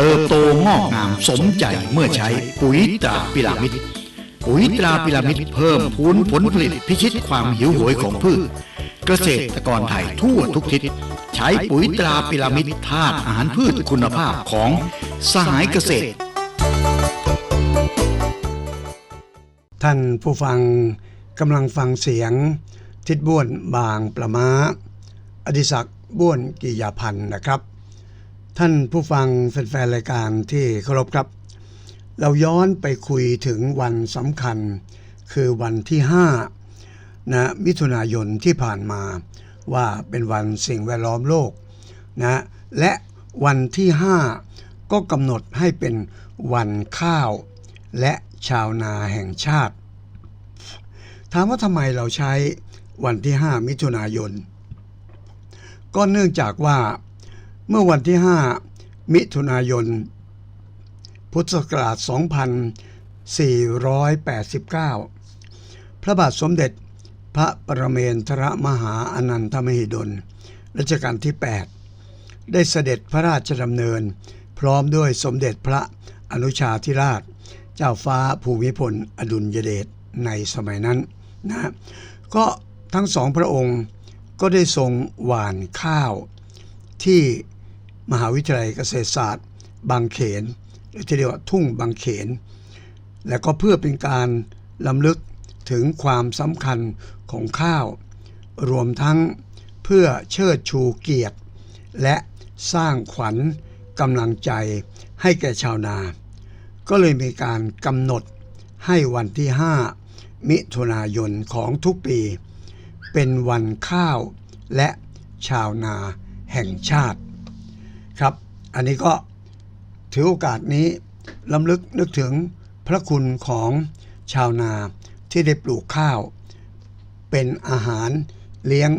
เติบโตงอกงามสมใจเมื่อใช้ปุ๋ยตราพิรามิดปุ๋ยตราพิรามิดเพิ่มพูนผลผลิตพิชิตความหิวโหยของพืช เกษตรกรไทยทั่วทุกทิศใช้ปุ๋ยตราพิรามิดธาตุอาหารพืชคุณภาพของสหายเกษตร ท่านผู้ฟังกำลังฟังเสียง ทิดบ้วนบางประมาอดิศักบ้วนกิยาพันธ์นะครับ ท่านผู้ฟังแฟนๆรายการที่เคารพครับ เราย้อนไปคุยถึงวันสำคัญ คือวันที่5นะมิถุนายนที่ผ่านมาว่าเป็นวันสิ่งแวดล้อมโลกนะและวันที่ 5 ก็กำหนดให้เป็นวันข้าว และชาวนาแห่งชาติ ถามว่าทำไมเราใช้วันที่ 5 มิถุนายน ก็เนื่องจากว่า เมื่อวันที่ 5 มิถุนายน พุทธศักราช 2489 พระบาทสมเด็จพระประเมนทรมหาอนันทมหิดล รัชกาลที่ 8 ได้เสด็จพระราชดำเนิน พร้อมด้วยสมเด็จพระอนุชาธิราช เจ้าฟ้าภูมิพล อดุลยเดชในสมัยนั้นนะก็ทั้งสองพระองค์ก็ได้ทรงหว่านข้าวที่ มหาวิทยาลัยเกษตรศาสตร์ บางเขน หรือที่เรียกว่าทุ่งบางเขน และก็เพื่อเป็นการลำลึกถึงความสำคัญของข้าว รวมทั้งเพื่อเชิดชูเกียรติ และสร้างขวัญกำลังใจให้แก่ชาวนา ก็เลยมีการกำหนดให้วันที่ 5 มิถุนายนของทุกปี เป็นวันข้าวและชาวนาแห่งชาติ อันนี้ก็ถือโอกาสนี้ลำลึกนึกถึงพระคุณของชาวนาที่ได้ปลูกข้าว เป็นอาหารเลี้ยง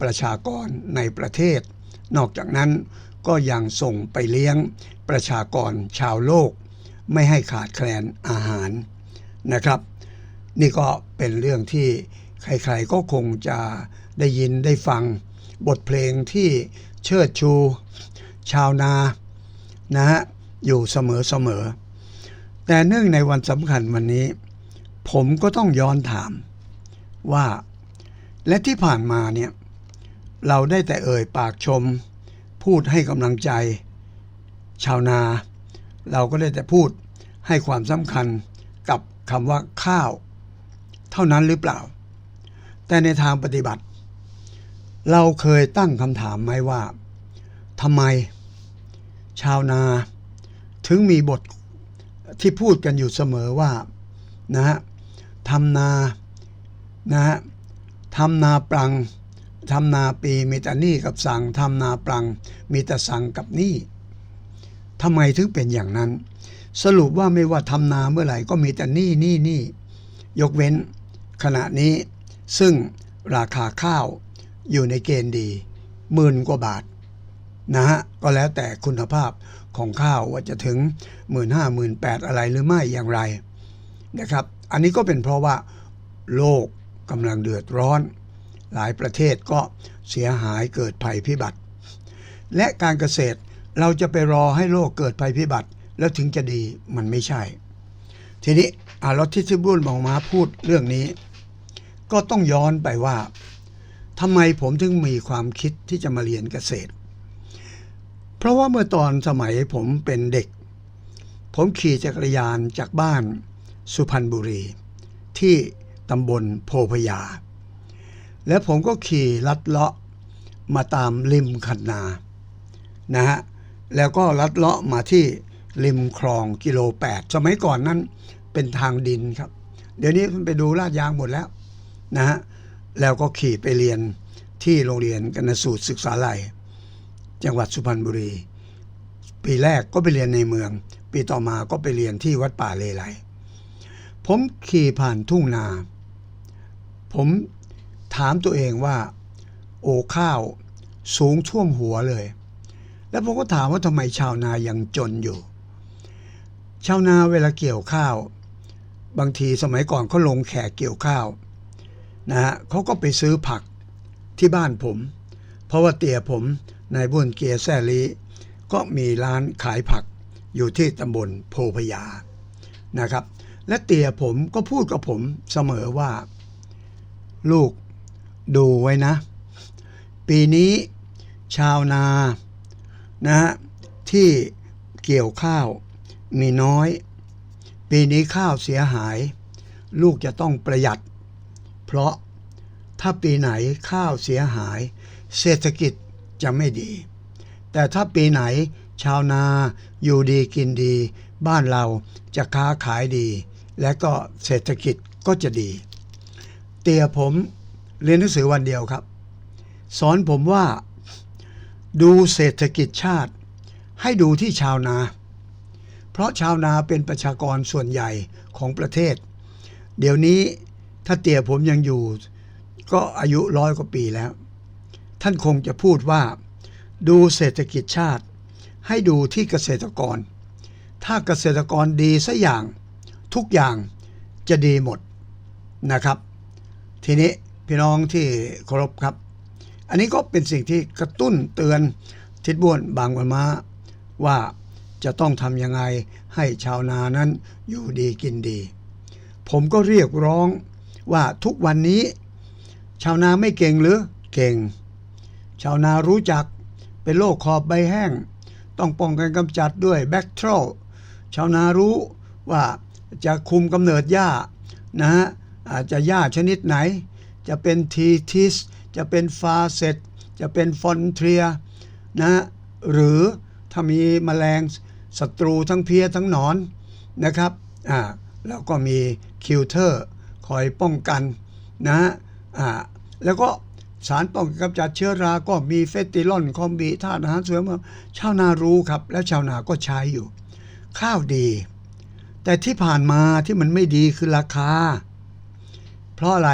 ประชากรในประเทศ นอกจากนั้นก็ยังส่งไปเลี้ยงประชากรชาวโลก ไม่ให้ขาดแคลนอาหารนะครับ นี่ก็เป็นเรื่องที่ใครๆก็คงจะได้ยินได้ฟังบทเพลงที่เชิดชู ชาวนานะฮะอยู่เสมอๆแต่เนื่องในวันสำคัญวันนี้ ผมก็ต้องย้อนถามว่า และที่ผ่านมาเนี่ย เราได้แต่เอ่ยปากชม พูดให้กำลังใจ ชาวนา เราก็ได้แต่พูดให้ความสำคัญกับคำว่าข้าว เท่านั้นหรือเปล่า แต่ในทางปฏิบัติ เราเคยตั้งคำถามไหมว่า ทำไม ชาวนา ถึงมีบทที่พูดกันอยู่เสมอว่านะฮะทำนานะฮะทำนาปรังทำนาปีมีแต่หนี้กับสั่งทำนาปรัง มีแต่สั่งกับหนี้ทำไมถึงเป็นอย่างนั้น สรุปว่าไม่ว่าทำนาเมื่อไหร่ก็มีแต่หนี้หนี้หนี้ยกเว้นขณะนี้ซึ่งราคาข้าวอยู่ในเกณฑ์ดีหมื่นกว่าบาท นะฮะก็แล้วแต่คุณภาพของข้าวว่าจะถึง 1 5 0 0 0 0 8อะไรหรือไม่อย่างไรนะครับ อันนี้ก็เป็นเพราะว่าโลกกำลังเดือดร้อน หลายประเทศก็เสียหายเกิดภัยพิบัติ และการเกษตรเราจะไปรอให้โลกเกิดภัยพิบัติ แล้วถึงจะดีมันไม่ใช่ ทีนี้อารถที่ทิบุญมองมาพูดเรื่องนี้ ก็ต้องย้อนไปว่าทำไมผมถึงมีความคิดที่จะมาเรียนเกษตร เพราะว่าเมื่อตอนสมัยผมเป็นเด็ก ผมขี่จักรยานจากบ้านสุพรรณบุรี ที่ตำบลโพพยา แล้วผมก็ขี่ลัดเลาะมาตามริมคันนา นะฮะ แล้วก็ลัดเลาะมาที่ริมคลองกิโล 8 สมัยก่อนนั้นเป็นทางดินครับ เดี๋ยวนี้มันไปดูลาดยางหมดแล้วนะฮะ แล้วก็ขี่ไปเรียนที่โรงเรียนกนสูตรศึกษาลัย จังหวัดสุพรรณบุรี ปีแรกก็ไปเรียนในเมือง ปีต่อมาก็ไปเรียนที่วัดป่าเลไลผมขี่ผ่านทุ่งนา ผมถามตัวเองว่า โอข้าวสูงท่วมหัวเลย แล้วผมก็ถามว่าทำไมชาวนายังจนอยู่ ชาวนาเวลาเกี่ยวข้าว บางทีสมัยก่อนเขาลงแขกเกี่ยวข้าวนะฮะเขาก็ไปซื้อผักที่บ้านผม เพราะว่าเตี่ยผม นายบุญเกียแซ่ลีก็มีร้านขายผักอยู่ที่ตำบลโพพยานะครับ และเตี่ยผมก็พูดกับผมเสมอว่า ลูกดูไว้นะ ปีนี้ชาวนานะฮะที่เกี่ยวข้าวมีน้อย ปีนี้ข้าวเสียหาย ลูกจะต้องประหยัด เพราะถ้าปีไหนข้าวเสียหาย เศรษฐกิจ จะไม่ดี แต่ถ้าปีไหน ชาวนาอยู่ดีกินดี บ้านเราจะค้าขายดี และก็เศรษฐกิจก็จะดี เตียผมเรียนหนังสือวันเดียวครับ สอนผมว่าดูเศรษฐกิจชาติ ให้ดูที่ชาวนา เพราะชาวนาเป็นประชากรส่วนใหญ่ของประเทศ เดี๋ยวนี้ถ้าเตี่ยผมยังอยู่ ก็อายุร้อยกว่าปีแล้ว ท่านคงจะพูดว่า ดูเศรษฐกิจชาติ ให้ดูที่เกษตรกร ถ้าเกษตรกรดีสักอย่าง ทุกอย่างจะดีหมดนะครับ ทีนี้พี่น้องที่เคารพครับ อันนี้ก็เป็นสิ่งที่กระตุ้นเตือนทิดบ้วนบางวันมาว่าจะต้องทำยังไงให้ชาวนานั้นอยู่ดีกินดี ผมก็เรียกร้องว่าทุกวันนี้ ชาวนาไม่เก่งหรือเก่ง ชาวนารู้จักเป็นโรคขอบใบแห้ง ต้องป้องกันกำจัดด้วยแบคทีรชาวนารู้ว่าจะคุมกำเนิดหญ้านะฮะอาจจะหญ้าชนิดไหน จะเป็นทีทิส จะเป็นฟาเซตจะเป็นฟอนเทรียนะหรือถ้ามีแมลงศัตรูทั้งเพี้ยทั้งหนอนนะครับอ่าแล้วก็มีคิวเทอร์คอยป้องกันนะฮะอ่าแล้วก็ สารป้องกันกำจัดเชื้อราก็มีเฟติลอนคอมบีธาตุอาหารเสริมชาวนารู้ครับ แล้วชาวนาก็ใช้อยู่ ข้าวดี แต่ที่ผ่านมาที่มันไม่ดีคือราคา เพราะอะไร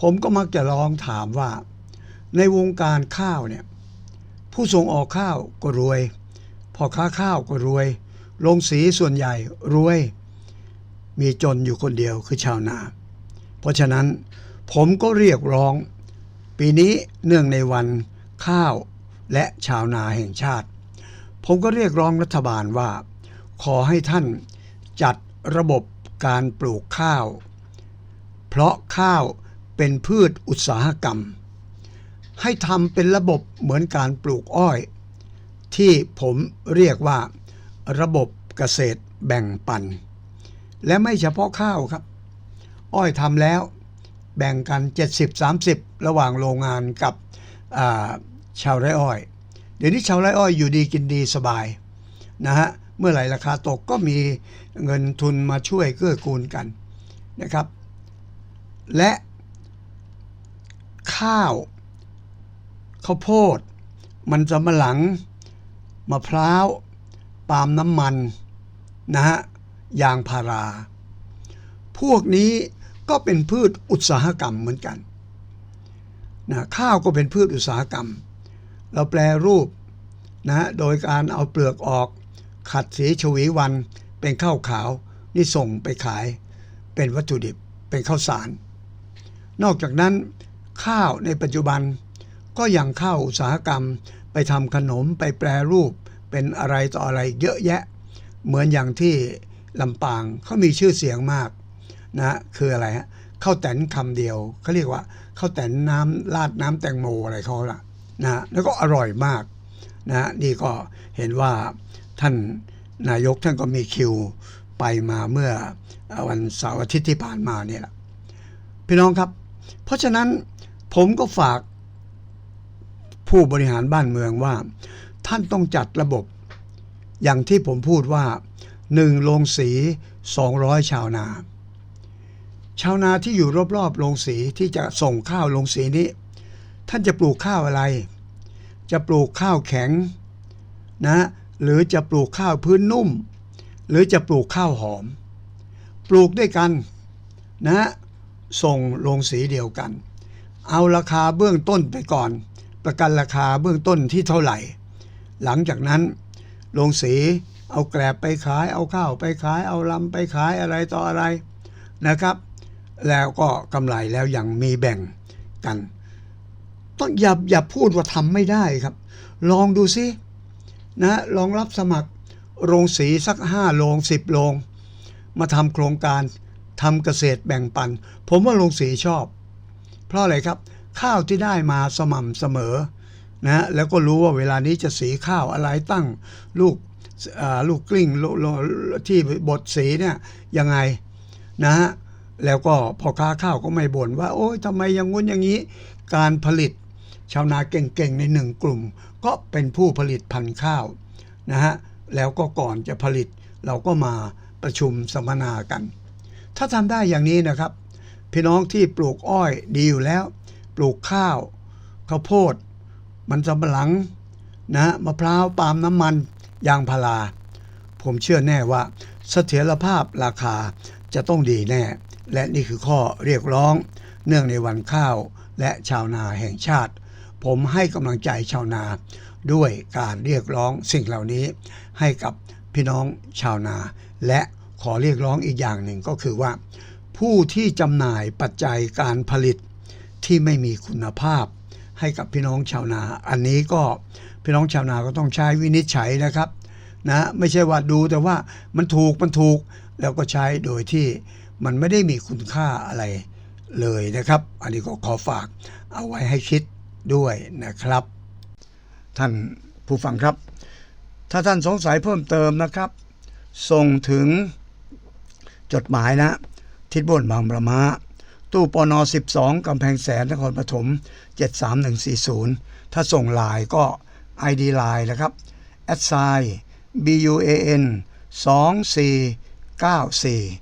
ผมก็มักจะลองถามว่า ในวงการข้าวเนี่ยผู้ส่งออกข้าวก็รวยพ่อค้าข้าวก็รวยโรงสีส่วนใหญ่รวย มีจนอยู่คนเดียวคือชาวนา เพราะฉะนั้นผมก็เรียกร้อง ปีนี้เนื่องในวันข้าวและชาวนาแห่งชาติ ผมก็เรียกร้องรัฐบาลว่า ขอให้ท่านจัดระบบการปลูกข้าว เพราะข้าวเป็นพืชอุตสาหกรรม ให้ทำเป็นระบบเหมือนการปลูกอ้อย ที่ผมเรียกว่าระบบเกษตรแบ่งปัน และไม่เฉพาะข้าวครับ อ้อยทำแล้ว แบ่งกัน 70-30 ระหว่างโรงงานกับาชาวไร่อ้อย เดี๋ยวนี้ชาวไร่อ้อยอยู่ดีกินดีสบายนะฮะเมื่อไหร่ราคาตกก็มีเงินทุนมาช่วยเกื้อกูลกันนะครับ และข้าวข้าวโพด มันสำปะหลังมะพร้าวปาล์มน้ำมันนะฮะยางพารา พวกนี้ ก็เป็นพืชอุตสาหกรรมเหมือนกันนะข้าวก็เป็นพืชอุตสาหกรรม เราแปลรูปนะโดยการเอาเปลือกออก ขัดสีชวีวันเป็นข้าวขาวนี่ส่งไปขาย เป็นวัตถุดิบเป็นข้าวสาร นอกจากนั้นข้าวในปัจจุบันก็ยังเข้าอุตสาหกรรมไปทำขนมไปแปรรูปเป็นอะไรต่ออะไรเยอะแยะ เหมือนอย่างที่ลำปางเขามีชื่อเสียงมาก นะคืออะไรฮะข้าวแตนคำเดียวเขาเรียกว่าข้าวแตนน้ำราดน้ำแตงโมอะไรเขาละนะแล้วก็อร่อยมากนะนี่ก็เห็นว่าท่านนายกท่านก็มีคิวไปมาเมื่อวันเสาร์อาทิตย์ที่ผ่านมาเนี่ยแหละพี่น้องครับ เพราะฉะนั้นผมก็ฝากผู้บริหารบ้านเมืองว่า ท่านต้องจัดระบบ อย่างที่ผมพูดว่าหนึ่งโรงสี 200 ชาวนา ชาวนาที่อยู่รอบๆโรงสีที่จะส่งข้าวโรงสีนี้ ท่านจะปลูกข้าวอะไร จะปลูกข้าวแข็งนะหรือจะปลูกข้าวพื้นนุ่ม หรือจะปลูกข้าวหอม ปลูกด้วยกันนะส่งโรงสีเดียวกัน เอาราคาเบื้องต้นไปก่อน ประกันราคาเบื้องต้นที่เท่าไหร่ หลังจากนั้นโรงสีเอาแกลบไปขายเอาข้าวไปขายเอาลำไปขายอะไรต่ออะไรนะครับ แล้วก็กำไรแล้วยังมีแบ่งกัน ต้องอย่าอย่าพูดว่าทำไม่ได้ครับ ลองดูซินะลองรับสมัครโรงสีสักห้าโรงสิบโรงมาทำโครงการทำเกษตรแบ่งปัน ผมว่าโรงสีชอบ เพราะอะไรครับ ข้าวที่ได้มาสม่ำเสมอนะแล้วก็รู้ว่าเวลานี้จะสีข้าวอะไรตั้งลูกอ่าลูกกลิ้งลูกลูกที่บดสีเนี่ยยังไงนะฮะ แล้วก็พอค้าข้าวก็ไม่บ่นว่า โอ๊ยทำไมอยังงุ้นอย่างนี้ การผลิตชาวนาเก่งๆในหนึ่งกลุ่ม ก็เป็นผู้ผลิตพันธุ์ข้าวนะฮะแล้วก็ก่อนจะผลิตเราก็มาประชุมสัมมนากัน ถ้าทำได้อย่างนี้นะครับ พี่น้องที่ปลูกอ้อยดีอยู่แล้ว ปลูกข้าวข้าวโพด มันสำปะหลังนะมะพร้าวปาล์มน้ำมันยางพารา ผมเชื่อแน่ว่าเสถียรภาพราคาจะต้องดีแน่ และนี่คือข้อเรียกร้อง เนื่องในวันข้าวและชาวนาแห่งชาติ ผมให้กำลังใจชาวนาด้วยการเรียกร้องสิ่งเหล่านี้ ให้กับพี่น้องชาวนา และขอเรียกร้องอีกอย่างหนึ่งก็คือว่า ผู้ที่จำหน่ายปัจจัยการผลิตที่ไม่มีคุณภาพ ให้กับพี่น้องชาวนา อันนี้ก็พี่น้องชาวนาก็ต้องใช้วินิจฉัยนะครับนะไม่ใช่ว่าดูแต่ว่ามันถูกมันถูกแล้วก็ใช้โดยที่ มันไม่ได้มีคุณค่าอะไรเลยนะครับ อันนี้ก็ขอฝากเอาไว้ให้คิดด้วยนะครับ ท่านผู้ฟังครับ ถ้าท่านสงสัยเพิ่มเติมนะครับ ส่งถึงจดหมายนะ ทิศบนบางประมาตู้ปน 12 กำแพงแสนนครปฐม 73140 ถ้าส่งลน์ก็ ID ไลน์นะครับ a d s i BUAN 2494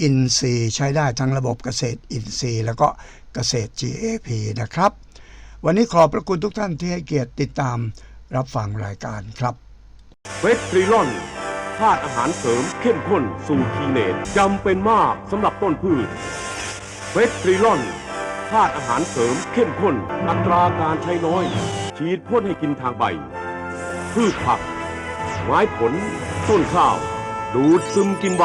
อินทรีย์ใช้ได้ทั้งระบบเกษตรอินทรีย์ แล้วก็เกษตร GAP นะครับ วันนี้ขอบพระคุณทุกท่านที่ให้เกียรติติดตามรับฟังรายการครับเวสทริลอนธาตุอาหารเสริมเข้มข้นสูตรคีเนตจำเป็นมากสำหรับต้นพืชเวสทริลอนธาตุอาหารเสริมเข้มข้น อัตราการใช้น้อย ฉีดพ่นให้กินทางใบ พืชผัก ไม้ผล ต้นข้าว ดูดซึมกินใบ